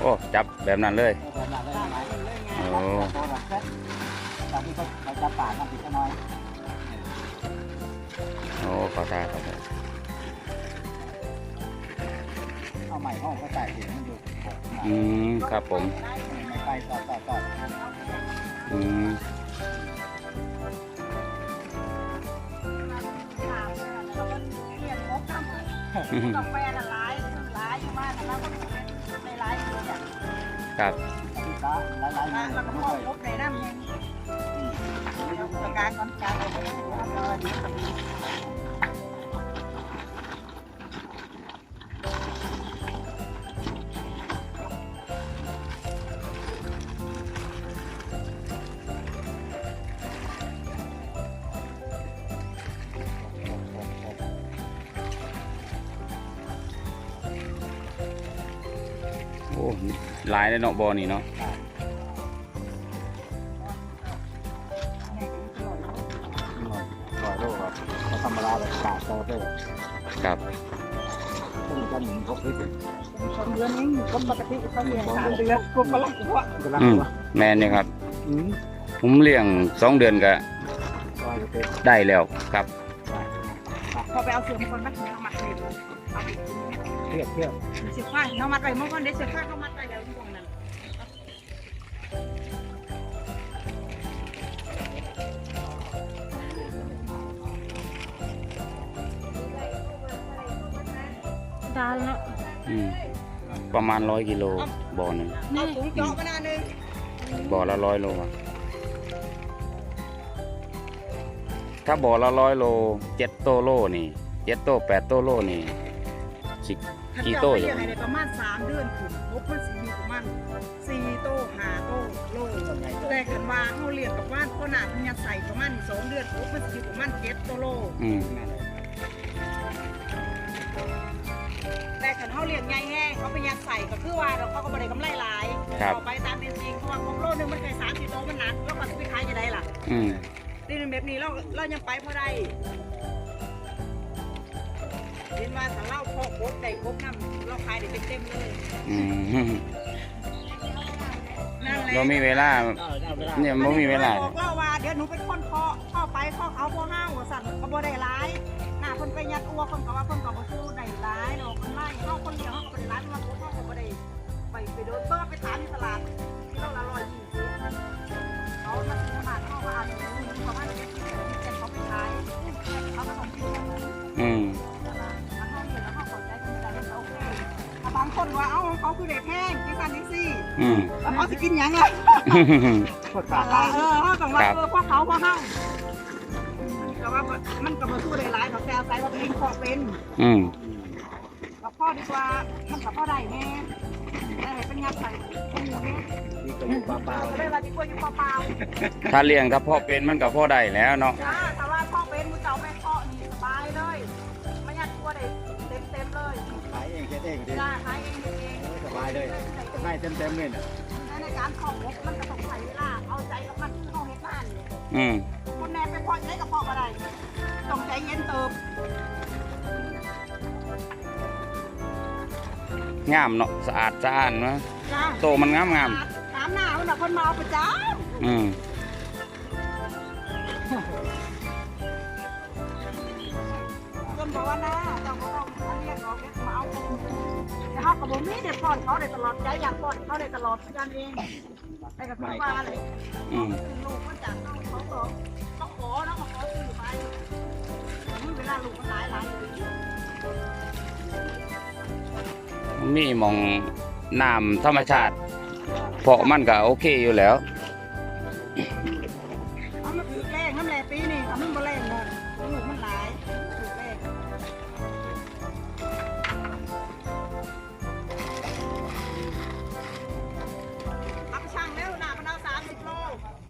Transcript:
โอ้ จับแบบนั้นเลยแบบนั้นได้ไหมโอ้ตัวแบบเซ็ตตอนที่เขาเขาจะปาดมันติดน้อยโอ้ขอทาขอทาเอาใหม่ห้องก็ใส่ถึงมันอยู่หกอืมครับผมไม่ไปต่อต่อต่ออืมกาแฟละลา ครับที่ค้าหลายๆอย่างแล้วก็ไม่พอเคยพบในน้ำยังตรงกลางก่อนกลางเลย หลายเลยเนาะบอนี่เนาะร้อยโลครับเขาธรรมดาแบบปาดโตเตอร์ครับซึ่งจะหนึ่งพกลิตรสองเดือนนี้ก็ปกติเขาเรียนสามเดือนกลัวฝรั่งกลัวกำลังอืมตัวแม่นเนี่ยครับอืมผมเลี้ยงสองเดือนก็ร้อยเต็มได้แล้วครับพอไปเอาเสือมาคนมัดเอามัดเลยเอาไป เทียบเทียบเสือฝ้าเขามัดไปเมื่อวันได้เสือฝ้าเขามัดไปแล้วที่ตรงนั้นดานแล้วอืมประมาณร้อยกิโลบ่อหนึ่งเอาถุงเจาะมาหน้านึงบ่อละร้อยโลอะถ้าบ่อละร้อยโลเจ็ดโตโลนี่เจ็ดโตแปดโตโลนี่สิ กี่โต้อยู่เลี้ยงให้ได้ประมาณสามเดือนถึงพบมันสิอยู่ประมาณสี่โต้ห้าโต้โลแต่ขันว่าเขาเลี้ยงกับว่านเขาหนามันยังใส่ประมาณสองเดือนปุ๊บมันสิอยู่ประมาณเจ็ดตัวโล อืมแต่ขันเขาเลี้ยงใหญ่แห้งเขาไปยังใส่ก็คือว่าเราเขาก็บริกำไรหลายครับเอาไปตามเป็นจริงเพราะว่าของโลนึงมันเคยสามสี่โลมันหนักแล้วก็ไปขายจะได้ล่ะอืมนี่เป็นแบบนี้เราเรายังไปพอได้ เห็นว่าถ้าเราพอกบได้กบน้ำเราขายได้เต็มๆเลย อืมนั่นแหละเรามีเวลา เนี่ยไม่มีเวลา บอกเล่าว่าเดี๋ยวหนูเป็นคนเคาะเข้าไปเคาะเขาพ่อห้างหัวสั่นก็บ่ได้ร้ายหน้าคนไปยัดอ้วคนก็ว่าคนก็บ่สู้ได้ร้ายดอกคนไล่เข้าคนเดียวเขาก็บ่ได้ร้ายเพราะว่าเขาก็บ่ได้ไปไปโดนเบอร์ไปถามที่ตลาดที่เราละร้อยยี่สิบ คนว่าเอ้าเขาคือเด็กแห้งที่สันนี่สิอืม แล้วเขาจะกินหยังไงกดปาดเออเขาต้องว่าครับ เออพ่อเขาพ่อเฮาแต่ว่ามันก็มาสู้ได้หลายเขาแต่อาศัยว่าตัวเองพอเป็น อืม กับพ่อดีกว่ามันกับพ่อได้แน่ได้เป็นงับใส่คนอยู่นี่ดีกว่าอยู่เปล่าก็ได้ว่าดีกว่าอยู่เปล่าถ้าเลี้ยงถ้าพ่อเป็นมันก็พ่อได้แล้วเนาะๆจ้า เลยได้เต็มเต็มๆเลยน่ะในการของงบมันก็ต้องใช้เวลา เอาใจกับมันเข้าเฮ็ดบ้านเนี่ยอืมคุณแม่ไปพอใจกับพ่ออะไรต้องใจเย็นเติมงามเนาะสะอาดสะอ้านเนาะจ้าโตมันงามงามถามหน้าคนน่ะคนมาเอาประจอืมำคนบอกว่าน้า เขากับผมนี่เด็ดพอนเขาได้ตลอดใจอยากพอนเขาได้ตลอดกันเองไอ้กับพี่ว่าอะไรอืมลูกมันจากเขาเขาก็เขาขอแล้วเขาขอซื้อไปเวลาลูกมันหลายหลายมีมองน้ำธรรมชาติเพราะมันก็โอเคอยู่แล้ว